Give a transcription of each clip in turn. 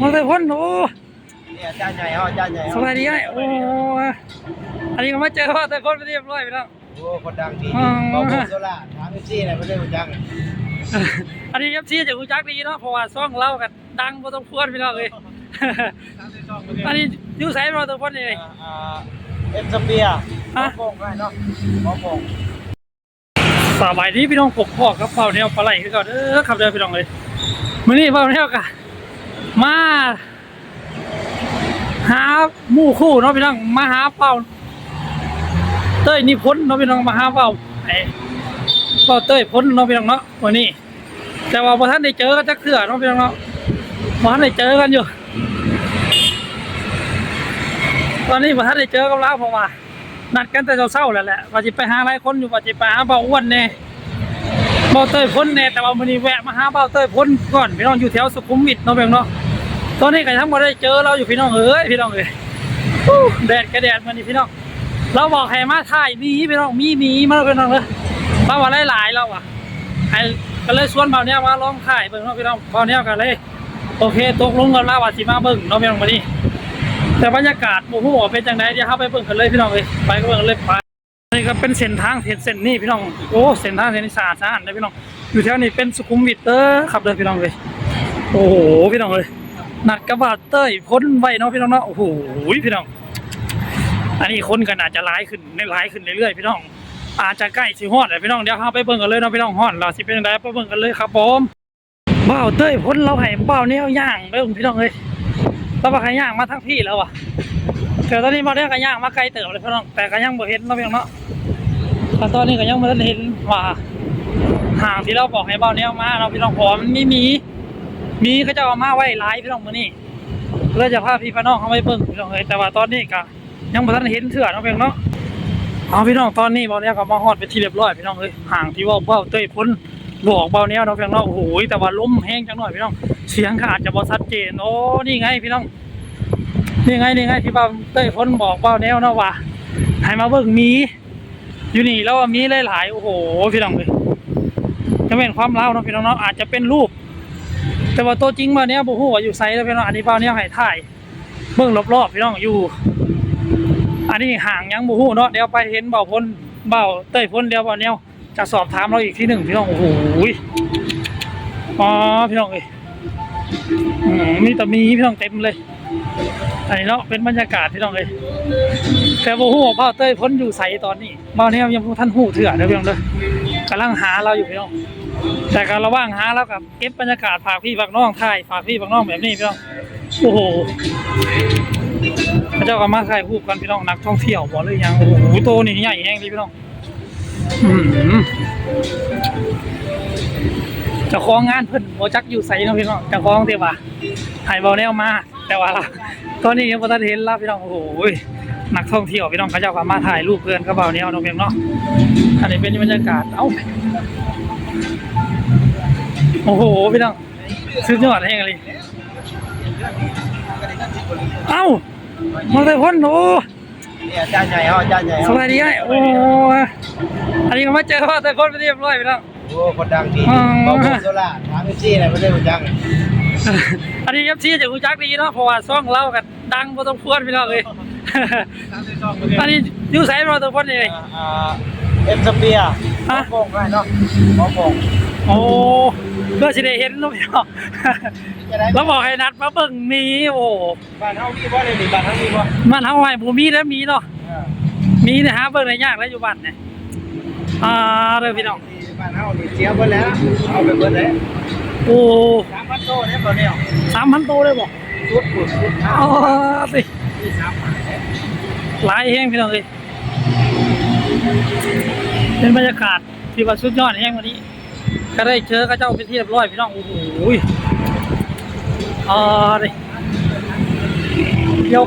มาเลยพ้นโอ้เนี่ยจานใหญ่ฮะจานใหญ่สบายดีไอ้โอ้อันนี้ก็มาเจอว่าแต่พ้นไปเรียบร้อยไปแล้วโอ้คนดังดีอ๋อบอกผมโซล่าถามพี่ซี่อะไรไม่ได้รู้จักอันนี้เอฟซีจะรู้จักดีเนาะเพราะว่าซ่องเล่ากันดังพอต้องพูดพี่น้องเลยอันนี้อยูไซน์เราตัวพ้นนี่เลยเอ็มสเปียฮะโป่งได้เนาะหมอโป่งสบายดีพี่น้องปกพ่อกับเป่าแนวปลาไหลคือก่อนเออขับเดินพี่น้องเลยมื้อนี้เป่าแนวกัน มาหาหมู่คู่เนาะพี่น้องมาหาเป่าเต้ยนิพนธ์เนาะพี่น้องมาหาเป่าไอ้เป่าเต้ยพ้นเนาะพี่น้องเนาะวันนี้ แต่ว่าพอท่านได้เจอกันจักเถื่อเนาะพี่น้องเนาะพอท่านได้เจอกันอยู่ ตอนนี้พอท่านได้เจอกับเราเพราะว่านัดกันแต่เช้าๆแล้วแหละว่าจะไปหาหลายคนอยู่ว่าจะไปหาเบาอ้วนแน่เบาเต้ยพ้นแน่แต่ว่าวันนี้แวะมาหาเบาเต้ยพ้นก่อนพี่น้องอยู่แถวสุขุมวิทเนาะพียงเนาะ ตอนนี้ก็ทั้งหมดได้เจอเราอยู่พี่น้องเอ้ยพี่น้องเอ้ยแดดกระแดดมันนี่พี่น้อง เราบอกให้มาถ่ายมีพี่น้องมีมีมาแล้วพี่น้องเลยมาว่าหลายๆแล้วอะไอ้ก็เลยชวนเบาเนี้ยมาลองถ่ายเบิ่งเนาะพี่น้องเบาเนี้ยกันเลย โอเคตกลงกันแล้วว่าสิมาเบิ่งเนาะพี่น้องวันนี้ แต่บรรยากาศโอ้โหเป็นจังไดเดี๋ยวเข้าไปเบิ่งกันเลยพี่น้องเลยไปก็เบิ่งเลยไปนี่ก็เป็นเส้นทางเส้นเส้นนี่พี่น้องโอ้เส้นทางเส้นนี้สะอาดสะอาดเลยพี่น้องอยู่แถวนี้เป็นสุขุมวิทเตอร์ขับเดินพี่น้องเลยโอ้โหพี่น้องเลย นัดกระบาดเต้ยพ้นไว้เนาะพี่น้องเนาะโอ้โหพี่น้อง อันนี้คนกันอาจจะร้ายขึ้นในร้ายขึ้นเรื่อยๆพี่น้อง อาจจะใกล้สิฮอดเลยพี่น้องเดี๋ยวเข้าไปเบิ่งกันเลยเนาะพี่น้องฮอดเราสิเป็นจังไดไปเบิ่งกันเลยครับผมเบ้าเต้ยพ้นเราให้เบ้าวแนวย่างเบิ่งพี่น้องเลยเราบอกให้ย่างมาทั้งพี่แล้วอะแต่ตอนนี้มาเรียกกันย่างมาไกลเติบเลยพี่น้องแต่ก็ยังบ่เห็นเราะพี่น้องเนาะแต่ตอนนี้ก็ยังม่ได้เห็นว่าห่างที่เราบอกให้เบ้าเนี้ยมาเราพี่น้องพอมันมีมี มีก็จะเอามาไว้หลายพี่น้องมือนี้เพื่อจะพาพี่พี่น้องเขาไปเบิ่งพี่น้องเอ้ยแต่ว่าตอนนี้ก็ยังบ่ทันเห็นเถื่อเนาะพี่น้องเนาะเอาพี่น้องตอนนี้เบาเนี้ยก็มาฮอดไปที่เรียบร้อยพี่น้องเอ้ยห่างที่ว่าเบ้าเต้ยพ้นบอกเบาเนี้ยเนาะพี่น้องเนาะโอ้โหแต่ว่าล้มแห้งจังหน่อยพี่น้องเสียงก็อาจจะบ่ชัดเจนโอ้นี่ไงพี่น้องนี่ไงนี่ไงที่บ้าเต้ยพ้นบอกเบ้าแนวเนาะว่าให้มาเบิ่งมีอยู่นี่แล้วว่ามีหลายๆโอ้โหพี่น้องเลยจะเป็นความเล่าเนาะพี่น้องเนาะอาจจะเป็นรูป แต่ว่าตัวจริงมาเนี้ยบ่ฮู้ว่าอยู่ไซแล้วพี่น้องอันนี้เบ้าแนวให้ถ่ายเบิ่งรอบๆพี่น้องอยู่ อันนี้ห่างยังบ่ฮู้เนาะเดี๋ยวไปเห็นเบาพ้นเบาเต้ยพ้นเดี๋ยวเบาแนวจะสอบถามเราอีกที่หนึ่งพี่น้องโอ้โหอ๋อพี่น้องเอ้ยอืมมีแต่มีพี่น้องเต็มเลยอันนี้เนาะเป็นบรรยากาศที่น้องเลยแต่บ่ฮู้ว่าเบ้าเต้ยพ้นอยู่ใสตอนนี้เบ้าเนี่ยยังบ่ทันฮู้เถื่อเด้อพี่น้องเด้อกำลังหาเราอยู่พี่น้อง แต่การระว่างหาแล้วกับเก็บบรรยากาศฝากพี่ฝากน้องถ่ายฝากพี่ฝากน้องแบบนี้พี่น้องโอ้โหพระเจ้าก็มาถ่ายรูปกันพี่น้องนักท่องเที่ยวบ่เลยยังโอ้โหโตนี่ใหญ่แฮงเลยพี่น้องอืมเจ้องงานเพิ่นบ่จักอยู่ไสเนาะพี่น้องเจ้าของเด้ว่าให้เบาแนวมา แต่ว่าล่ะตอนนี้ยังบ่ทันเห็นล้วพี่น้องโอ้โหนักท่องเที่ยวพี่น้องเขาเจ้าก็มาถ่ายรูปเพื่อนกับเบาแนวน้องเพียงเนาะอันนี้เป็นบรรยากาศ เอ้า โอ้โห พี่น้องสุดยอดแห่งเลยเอ้ามาเลยพ้นโอ้เนี่ยจานใหญ่ฮะจานใหญ่สบายดีไอ้โอ้อันนี้ก็มาเจอว่าแต่พ้นไปเรียบร้อยพี่น้องโอ้คนดังดีอ๋อบอกผมโซล่าถามพี่ซี่อะไรไม่ได้รู้จักอันนี้ยับชี้จะรู้จักดีเนาะเพราะว่าซ่องเล่ากันดังพอต้องพูดพี่น้องเลยอันนี้อยูไซน์เราตัวพ้นนี่เลยเอ็มสเปียฮะโป่งได้เนาะหมอโป่ง โอ้เพื่อสิได้เห็นเนาะพี่น้องจะได้เราบอกให้นัดมาเบิ่งหมีโอ้บ้านเฮามีบ่เลยดิบ้านเฮามีบ่มันเฮาให้บ่มีแล้วมีเนาะเออมีนะฮะเบิ่งได้ยากแล้วอยู่บ้านเนี่ยอ่าเด้อพี่น้องบ้านเฮานี่เสียเบิดแล้วเอาไปเบิดแล้วโอ้สามพันโตเนี่ยตัวเนี้ยสามพันโตเลยบ่ชุดปุ่นชุดข้าอ๋วอสิที่สามพันเนี่ยหลายแห้งพี่น้องเลยเป็นบรรยากาศที่ว่าสุดยอดแห้งวันนี้ ก็ได้เจอกับเจ้าเป็นที่เรียบร้อยพี่น้องโอ้โหอ่าดิเดี๋ยว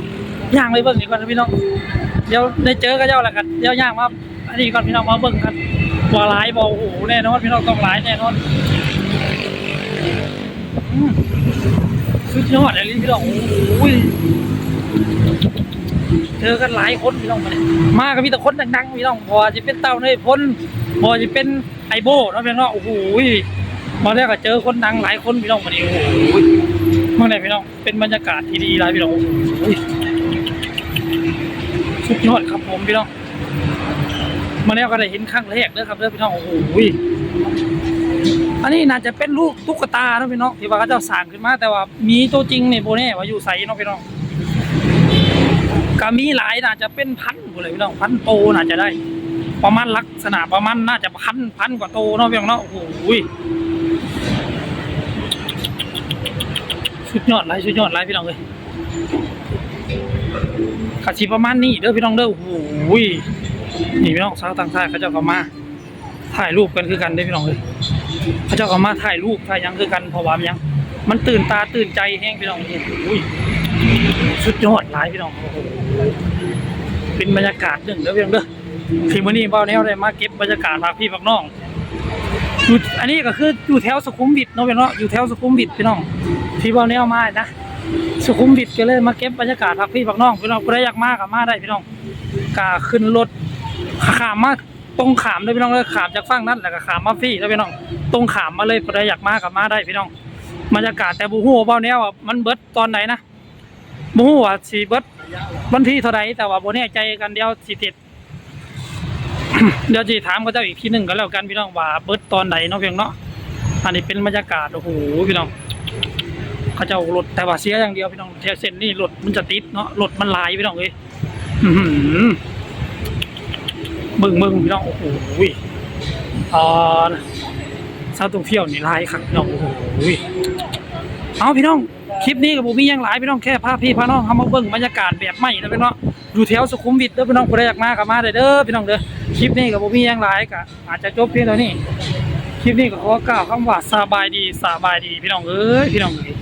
ย่างไปเบิ่งดีกว่านพี่น้อง เดี๋ยวได้เจอกับเจ้าแล้วกันเดี๋ยวย่างมาอันนี้ก่อนพี่น้องมาเบิ่งกันว่าหลายบ่โอ้โหแน่นอนพี่น้องต้องหลายแน่นอนอืมสุดยอดเลยพี่น้องโอ้ยเจอกันหลายคนพี่น้องมาเนี่ยมากับพี่แต่คนดังๆพี่น้องพอจะเป็นเต้าเนยพ้น พอจะเป็นไอโบเนาะพี่น้องโอ้โหมาแล้วก็เจอคนดังหลายคนพี่น้องมาเนี่ยโอ้โหเมื่อไหร่พี่น้องเป็นบรรยากาศที่ดีหลายพี่น้องโอ้ยสุดยอดครับผมพี่น้องมาแล้วก็ได้เห็นครั้งแรกเด้อครับเด้อพี่น้องโอ้โหอันนี้น่าจะเป็นลูกตุ๊กตาเนาะพี่น้องที่ว่าเขาจ้าสร้างขึ้นมา แต่ว่ามีตัวจริงนี่โบแน่ว่าอยู่ใสเนาะพี่น้องก็มีหลายน่าจะเป็นพันกูเลยพี่น้องพันโตน่าจะได้ ประมาณลักษณะประมาณน่าจะพันพันกว่าโตเนาะพี่น้องเนาะโอ้โหสุดยอดไรสุดยอดไรพี่น้องเลยขัดสีประมาณนี้เด้อพี่น้องเด้อโอ้โหนี่พี่น้องสาวต่างชาติเขาเจ้ามาถ่ายรูปกันคือกันเด้อพี่น้องเลยเขาเจ้ามาถ่ายรูปถ่ายยังคือกันพราะว่ามยัง มันตื่นตาตื่นใจแห้งพี่น้องโอ้โหสุดยอดหลายพี่น้องเป็นบรรยากาศหนึ่งเด้อพี่น้องเด้อ ทีมื้อนี้เบ้าแนวได้มาเก็บบรรยากาศพาพี่พักน้องอยู่อันนี้ก็คืออยู่แถวสุขุมวิทเนาะพี่เนาะอยู่แถวสุขุมวิทพี่น้องที่เบ้าแนวมานะสุขุมวิทก็เลยมาเก็บบรรยากาศพักพี่พักน้องพี่น้องใครอยากมาก็มาได้พี่น้องกาขึ้นรถขามมาตรงขามเลยพี่น้องเลยขามจากฝั่งนั้นแล้วก็ขามมาฟรีแล้วพี่น้องตรงขามมาเลยใครอยากมาก็มาได้พี่น้องบรรยากาศแต่บูฮู้ว่าเบ้าแนวอะมันเบิดตอนไหนนะบูฮู้ว่าสีเบิดวันที่เท่าไรแต่ว่าโบแน่ใจกันเดียวสิติด เดี๋ยวจะถามเขาเจ้าอีกทีหนึ่งก็แล้วกันพี่น้องว่าเบิดตตอนไหนเนาะเพียงเนาะอันนี้เป็นบรรยากาศโอ้โหพี่น้องเขาเจ้ารถแต่ว่าเสียอย่างเดียวพี่น้องแถวเส้นนี่รถมันจะติดเนาะรถมันลายพี่น้องเอ้ยมึงมึงพี่น้องโอ้โหอ่าเศร้าตรงเที่ยวนี่ลายครับพี่น้องโอ้โหเอาพี่น้องคลิปนี้กับผมมียังหลายพี่น้องแค่พาพพี่พาน้องเขามาเบิ่งบรรยากาศแบบใหม่นะพี่น้อง อยู่แถวสุขุมวิทเด้อพี่น้องผู้ใดอยากมาก็มาได้เด้อพี่น้องเด้อคลิปนี้กับผมมีหยังหลายก็อาจจะจบเพียงเท่านี้คลิปนี้ก็ขอกล่าวคำว่าสบายดีสบายดีพี่น้องเอ้ยพี่น้องเอ้ย